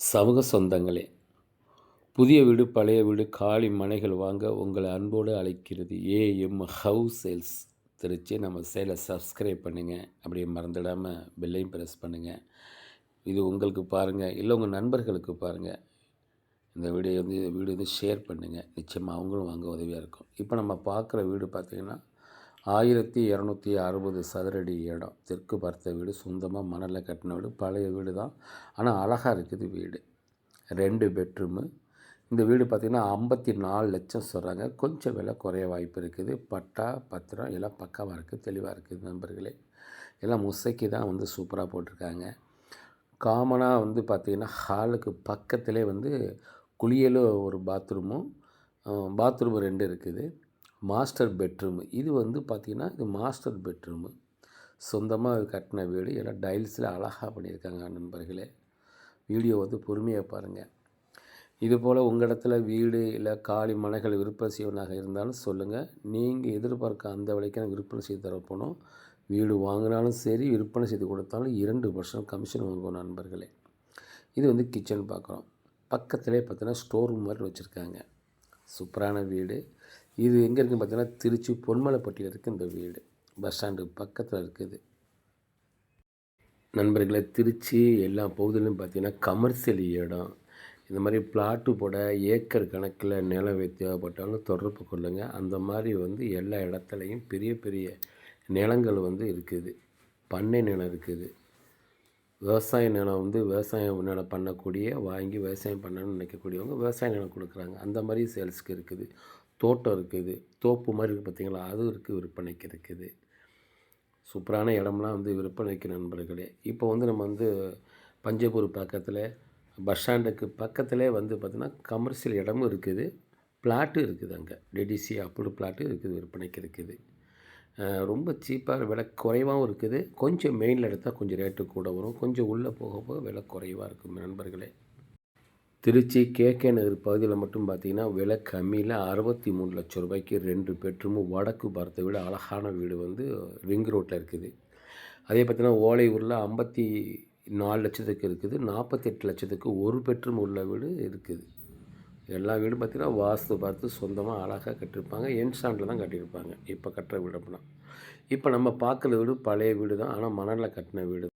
சமூக சொந்தங்களே புதிய வீடு பழைய வீடு காலி மனைகள் வாங்க உங்களை அன்போடு அழைக்கிறது ஏஎம் ஹவுஸ் சேல்ஸ் திருச்சி நம்ம சேலை சப்ஸ்கிரைப் பண்ணுங்கள் அப்படியே மறந்துடாமல் பெல்லையும் ப்ரெஸ் பண்ணுங்கள் இது உங்களுக்கு பாருங்கள் இல்லை உங்கள் நண்பர்களுக்கு பாருங்கள் இந்த வீடியோ வந்து வீடியோ வந்து ஷேர் பண்ணுங்கள் நிச்சயமாக அவங்களும் வாங்க உதவியாக இருக்கும். இப்போ நம்ம பார்க்குற வீடு பார்த்திங்கன்னா ஆயிரத்தி இரநூத்தி அறுபது சதுரடி இடம். தெற்கு பார்த்த வீடு சொந்தமாக மணலில் கட்டின வீடு பழைய வீடு தான் ஆனால் அழகாக இருக்குது வீடு. ரெண்டு பெட்ரூமு. இந்த வீடு பார்த்திங்கன்னா ஐம்பத்தி நாலு லட்சம் சொல்கிறாங்க கொஞ்சம் விலை குறைய வாய்ப்பு இருக்குது. பட்டா பத்திரம் எல்லாம் பக்காவாக இருக்குது தெளிவாக இருக்குது நண்பர்களே. எல்லாம் முசைக்கு தான் வந்து சூப்பராக போட்டிருக்காங்க. காமனாக வந்து பார்த்திங்கன்னா ஹாலுக்கு பக்கத்திலே வந்து குளியலும் ஒரு பாத்ரூமும் பாத்ரூம் ரெண்டு இருக்குது. Master bedroom. இது வந்து பார்த்திங்கன்னா இது மாஸ்டர் பெட்ரூமு. சொந்தமாக கட்டின வீடு. எல்லாம் டைல்ஸில் அழகாக பண்ணியிருக்காங்க நண்பர்களே. வீடியோ வந்து பொறுமையாக பாருங்கள் இது போல் உங்கள் இடத்துல வீடு இல்லை காலி மனைகள் விற்பனை செய்வனாக இருந்தாலும் சொல்லுங்கள் நீங்கள் எதிர்பார்க்க அந்த விலைக்கான விற்பனை செய்து தரப்போனோம் வீடு வாங்கினாலும் சரி விற்பனை செய்து கொடுத்தாலும் இரண்டு பர்சன்ட் கமிஷன் வாங்குவோம் நண்பர்களே. இது வந்து கிச்சன் பார்க்குறோம் பக்கத்திலே பார்த்தீங்கன்னா ஸ்டோர் ரூம் மாதிரி வச்சுருக்காங்க. சூப்பரான வீடு. இது எங்கே இருக்குதுன்னு பார்த்தீங்கன்னா திருச்சி பொன்மலைப்பட்டியில் இருக்குது இந்த வீடு. பஸ் ஸ்டாண்டு பக்கத்தில் இருக்குது. நண்பர்களை திருச்சி எல்லா பகுதியிலும் பார்த்திங்கன்னா கமர்ஷியல் இடம். இந்த மாதிரி பிளாட்டு போட ஏக்கர் கணக்கில் நிலம் தேவைப்பட்டாலும் தொடர்பு கொள்ளுங்கள் அந்த மாதிரி வந்து எல்லா இடத்துலையும் பெரிய பெரிய நிலங்கள் வந்து இருக்குது. பண்ணை நிலம் இருக்குது. விவசாய நிலம் வந்து விவசாயம் நிலம் பண்ணக்கூடிய வாங்கி விவசாயம் பண்ணணும்னு நினைக்கக்கூடியவங்க விவசாய நிலம் கொடுக்குறாங்க. அந்த மாதிரி சேல்ஸுக்கு இருக்குது. தோட்டம் இருக்குது. தோப்பு மாதிரி இருக்குது பார்த்திங்களா? அதுவும் இருக்குது விற்பனைக்கு இருக்குது. சூப்பரான இடம்லாம் வந்து விற்பனைக்கு நண்பர்களே. இப்போ வந்து நம்ம வந்து பஞ்சபூர் பக்கத்தில் பஸ் ஸ்டாண்டுக்கு பக்கத்தில் வந்து பார்த்திங்கன்னா கமர்ஷியல் இடமும் இருக்குது. ப்ளாட்டும் இருக்குது அங்கே. டிடிசி அப்ரூவ் ப்ளாட்டும் இருக்குது விற்பனைக்கு இருக்குது. ரொம்ப சீப்பாக விலை குறைவாகவும் இருக்குது. கொஞ்சம் மெயினில் எடுத்தால் கொஞ்சம் ரேட்டு கூட வரும். கொஞ்சம் உள்ளே போக போக விலை குறைவாக இருக்கும் நண்பர்களே. திருச்சி கேகே நகர் பகுதியில் மட்டும் பார்த்திங்கன்னா விலை கம்மியில் அறுபத்தி மூணு லட்சம் ரூபாய்க்கு ரெண்டு பெட்ரூமும் வடக்கு பார்த்த வீடு அழகான வீடு வந்து ரிங் ரோட்டில் இருக்குது. அதே பார்த்திங்கன்னா ஓலையூரில் ஐம்பத்தி நாலு லட்சத்துக்கு இருக்குது. நாற்பத்தெட்டு லட்சத்துக்கு ஒரு பெட்ரூம் உள்ள வீடு இருக்குது. எல்லா வீடும் பார்த்திங்கன்னா வாஸ்து பார்த்து சொந்தமாக அழகாக கட்டியிருப்பாங்க. என்ஸ்டாண்டில் தான் கட்டியிருப்பாங்க. இப்போ கட்டுற வீடு அப்படின்னா. இப்போ நம்ம பார்க்குற வீடு பழைய வீடு தான் ஆனால் மணலில் கட்டின வீடு